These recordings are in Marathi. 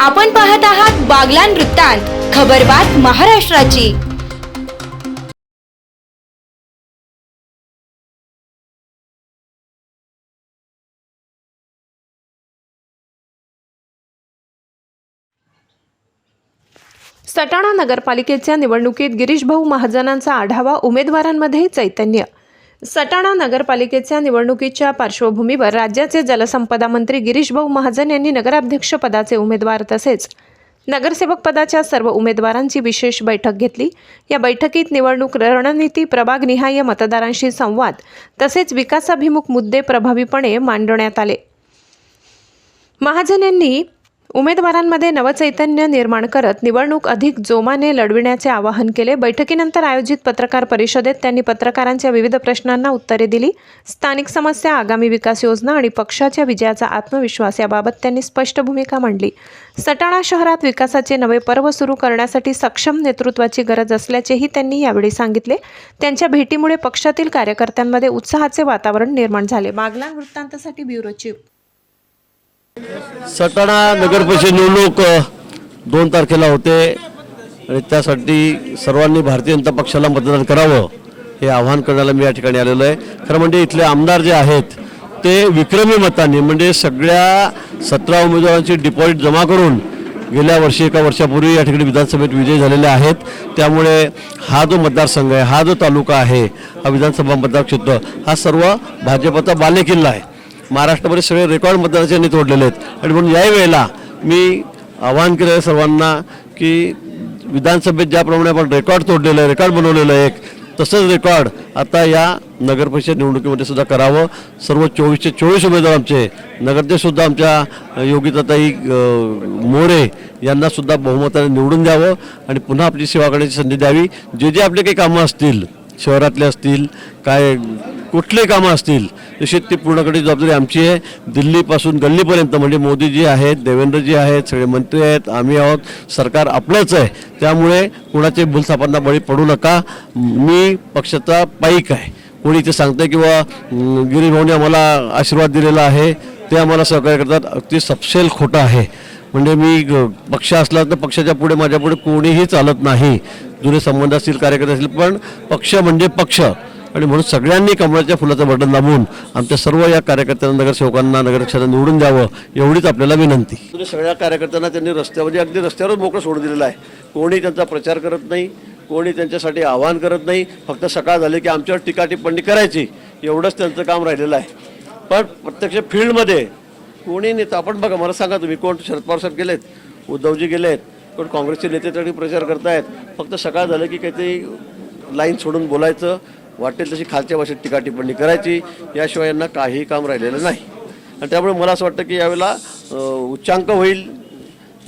आपण पाहत आहात बागलान वृत्तांत खबरबात महाराष्ट्राची. सटाणा नगरपालिकेच्या निवडणुकीत गिरीशभाऊ महाजनांचा आढावा उमेदवारांमध्ये चैतन्य सटाणा नगरपालिकेच्या निवडणुकीच्या पार्श्वभूमीवर राज्याचे जलसंपदा मंत्री गिरीशभाऊ महाजन यांनी नगराध्यक्ष पदाचे उमेदवार तसेच नगरसेवक पदाच्या सर्व उमेदवारांची विशेष बैठक घेतली. या बैठकीत निवडणूक रणनीती प्रभागनिहाय मतदारांशी संवाद तसेच विकासाभिमुख मुद्दे प्रभावीपणे मांडण्यात आले. महाजन यांनी उमेदवारांमध्ये नवचैतन्य निर्माण करत निवडणूक अधिक जोमाने लढविण्याचे आवाहन केले. बैठकीनंतर आयोजित पत्रकार परिषदेत त्यांनी पत्रकारांच्या विविध प्रश्नांना उत्तरे दिली. स्थानिक समस्या आगामी विकास योजना आणि पक्षाच्या विजयाचा आत्मविश्वास याबाबत त्यांनी स्पष्ट भूमिका मांडली. सटाणा शहरात विकासाचे नवे पर्व सुरू करण्यासाठी सक्षम नेतृत्वाची गरज असल्याचेही त्यांनी यावेळी सांगितले. त्यांच्या भेटीमुळे पक्षातील कार्यकर्त्यांमध्ये उत्साहाचे वातावरण निर्माण झाले. मागला वृत्तांतासाठी ब्युरो चीफ सटाणा नगरपरिषद निवडणूक दोन तारखेला होते. आणि त्यासाठी सर्वांनी भारतीय जनता पक्षाला मतदान करावं हे आवाहन करण्याला मी या ठिकाणी आलेलो आहे. खरं म्हणजे इथले आमदार जे आहेत ते विक्रमी मतांनी म्हणजे सगळ्या सतरा उमेदवारांची डिपॉझिट जमा करून गेल्या वर्षी एका वर्षापूर्वी या ठिकाणी विधानसभेत विजयी झालेले आहेत. त्यामुळे हा जो मतदारसंघ आहे हा जो तालुका आहे हा विधानसभा मतदारक्षेत्र हा सर्व भाजपचा बालेकिल्ला आहे. महाराष्ट्रामध्ये सगळे रेकॉर्ड मतदानाचे यांनी तोडलेले आहेत. आणि म्हणून याही वेळेला मी आवाहन केलं सर्वांना की विधानसभेत ज्याप्रमाणे आपण रेकॉर्ड तोडलेलं आहे रेकॉर्ड बनवलेलं आहे एक तसंच रेकॉर्ड आता या नगरपरिषद निवडणुकीमध्ये सुद्धा करावं. सर्व चोवीसचे चोवीस उमेदवार आमचे नगरतेसुद्धा आमच्या योगिताताई मोरे यांना सुद्धा बहुमताने निवडून द्यावं आणि पुन्हा आपली सेवा करण्याची संधी द्यावी. जे जे आपले काही कामं असतील शहरातले असतील काय कुठले कामं असतील तशी ती पूर्णकडे जबाबदारी आमची आहे. दिल्लीपासून गल्लीपर्यंत म्हणजे मोदीजी आहेत देवेंद्रजी आहेत सगळे मंत्री आहेत आम्ही आहोत. सरकार आपलंच आहे. त्यामुळे कुणाचे भूलथापांना बळी पडू नका. मी पक्षाचा पाईक आहे. कोणी इथे सांगतंय किंवा गिरीभाऊने आम्हाला आशीर्वाद दिलेला आहे. ते आम्हाला सहकार्य करतात. अगदी सपशेल खोटं आहे. म्हणजे मी ग- पक्ष असला तर पक्षाच्या पुढे माझ्या पुढे कोणीही चालत नाही. जुने संबंध असतील कार्यकर्ते असतील पण पक्ष म्हणजे पक्ष. आणि म्हणून सगळ्यांनी कमळाच्या फुलाचं बटन दाबून आमच्या सर्व या कार्यकर्त्यांना नगरसेवकांना नगरक्षाला निवडून द्यावं एवढीच आपल्याला विनंती. म्हणजे सगळ्या कार्यकर्त्यांना त्यांनी रस्त्यामध्ये म्हणजे अगदी रस्त्यावरच मोकळं सोडून दिलेलं आहे. कोणी त्यांचा प्रचार करत नाही कोणी त्यांच्यासाठी आवाहन करत नाही फक्त सकाळ झाले की आमच्यावर टीका टिप्पणी करायची एवढंच त्यांचं काम राहिलेलं आहे. पण प्रत्यक्ष फील्डमध्ये कोणी नेता आपण बघा मला सांगा तुम्ही कोण शरद पवार साहेब गेलेत उद्धवजी गेलेत कोण काँग्रेसचे नेते तरी प्रचार करतायत फक्त सकाळ झालं की काहीतरी लाईन सोडून बोलायचं वाटेल तशी खालच्या भाषेत टीका टिप्पणी करायची. याशिवाय यांना काहीही काम राहिलेलं नाही. आणि त्यामुळे मला असं वाटतं की यावेळेला उच्चांक होईल.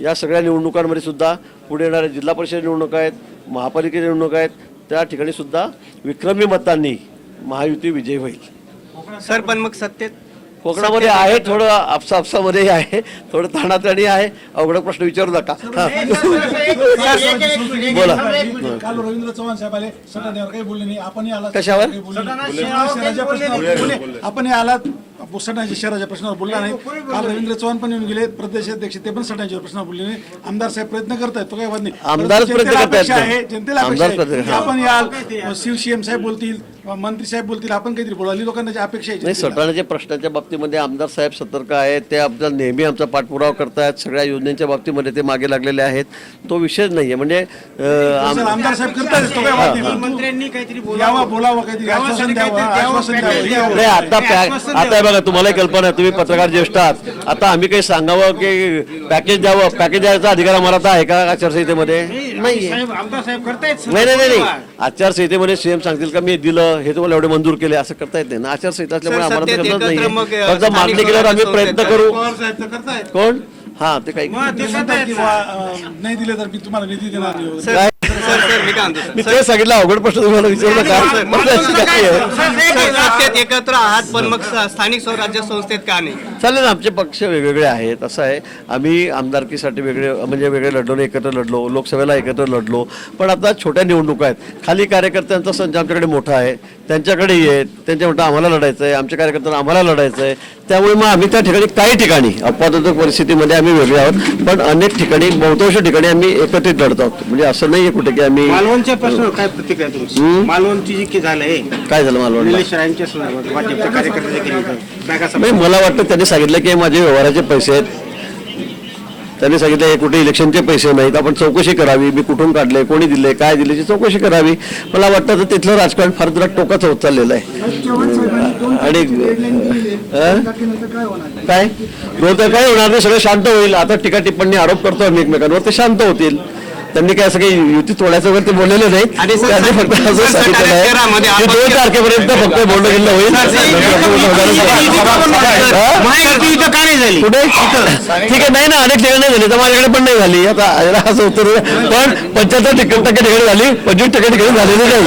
या सगळ्या निवडणुकांमध्ये सुद्धा पुढे येणाऱ्या जिल्हा परिषद निवडणुका आहेत महापालिकेच्या निवडणुका आहेत त्या ठिकाणी सुद्धा विक्रमी मतांनी महायुती विजय होईल. सर पण मग सत्तेत कोकणामध्ये आहे थोडं आपसा आपसामध्ये आहे थोडं ताणाताणी आहे अवघड प्रश्न विचारू नका हा. बोला काल रवींद्र चव्हाण साहेब आले सटाण्यावर काही बोलले नाही आपणही आलात कशावर? आपणही आलात सटाण्याच्या शहराच्या प्रश्नावर बोलला नाही काल रवींद्र चव्हाण पण येऊन गेले प्रदेशाध्यक्ष ते पण सटाण्याच्या प्रश्नावर बोलले नाही आमदार साहेब प्रयत्न करतायत तो काही वाद नाही प्रयत्न जनतेला करतायत जनतेला आमदार आहे प्रयत्न- की हा. आपण याल शिव सीएम साहेब बोलतील मंत्री साहेब बोलतील आपण काहीतरी बोलाली लोकांना जी अपेक्षा आहे नाही. सटाण्याच्या प्रश्नाच्या बाबतीमध्ये आमदार साहेब सतर्क आहेत. ते आपला नेहमी आमचा पाठपुरावा करतायत. सगळ्या योजनेच्या बाबतीमध्ये ते मागे लागलेले आहेत. तो विषयच नाही आहे म्हणजे आम- आमदार साहेब करतायत तो काही वाद नाही. परंतु मंत्र्यांनी काहीतरी यावं बोलावं काहीतरी आश्वासन द्यावं आश्वासन द्यावं. हे आवडतं. नाही आता पॅ- आता बघा तुम्हालाही कल्पना आहे तुम्ही पत्रकार ज्येष्ठ आहात. आता आम्ही काही सांगावं की पॅकेज द्यावं पॅकेज द्यायचा अधिकार आम्हाला आता आहे का आचारसंहितेमध्ये नाही साहेब आमदार साहेब करतायत नाही नाही नाही नाही. आचारसंहितेमध्ये सीएम सांगतील का मी दिलं हे तुम्हाला एवढे मंजूर केले असं करता येत नाही. ना आचारसंहिता असल्यामुळे आम्हाला फक्त मागणी केल्यावर आम्ही प्रयत्न करू. कोण? हा ते काही नाही दिले तर मी तुम्हाला निधी देणार सर सर मी काय म्हणतो सर. मी ते सांगितलं अवघड प्रश्न तुम्हाला विचारलं काय आहे? सर, सत्तेत एकत्र आहात पण मग स- स्थानिक स्वराज्य संस्थेत का नाही? चालेल ना, आमचे पक्ष वेगवेगळे आहेत असं आहे. आम्ही आमदारकीसाठी वेगळे म्हणजे वेगळे लढलो नाही एकत्र लढलो लोकसभेला एकत्र लढलो. पण आता छोट्या निवडणुका आहेत. खाली कार्यकर्त्यांचा संच आमच्याकडे मोठा आहे. त्यांच्याकडेही आहे त्यांच्या म्हणतात आम्हाला लढायचं आहे. आमच्या कार्यकर्त्यांना आम्हाला लढायचं आहे. त्यामुळे मग आम्ही त्या ठिकाणी काही ठिकाणी अपवादात्मक परिस्थितीमध्ये आम्ही वेगळे आहोत. पण अनेक ठिकाणी बहुतांश ठिकाणी आम्ही एकत्रित लढत आहोत. म्हणजे असं नाही आहे कुठे की आम्ही मालवणच्या प्रश्नावर काय प्रतिक्रिया तुमची? मालवणची जी की झालंय काय झालं मला वाटलं निलेश रायांच्या संदर्भात भाजपच्या कार्यकर्त्याच्या केली बॅगा नाही मला वाटतं त्यांनी सांगितलं की माझे व्यवहाराचे पैसे आहेत. त्यांनी सांगितलं हे कुठे इलेक्शनचे पैसे नाहीत. आपण चौकशी करावी. मी कुठून काढले कोणी दिले काय दिले याची चौकशी करावी. मला वाटतं तर तिथलं राजकारण फार जरा टोकाचं होत चाललेलं आहे. आणि अं? काय? तर काय होणार नाही. सगळं शांत होईल. आता टीका टिप्पणी आरोप करतो आम्ही एकमेकांवर. ते शांत होतील. त्यांनी काय असं काही युती तोडायचं वगैरे ते बोललेले नाही त्यांनी फक्त असं सांगितलेलं आहे दोन तारखेपर्यंत फक्त बोलणं गेलं होईल हा? कुठे ठीक आहे नाही ना अनेक ठिकाणी नाही झाली तर माझ्याकडे पण नाही झाली आता असं उत्तर. पण पंच्याहत्तर टक्के टक्के ठिकाणी झाली पंचवीस टक्के ठिकाणी झालेली नाही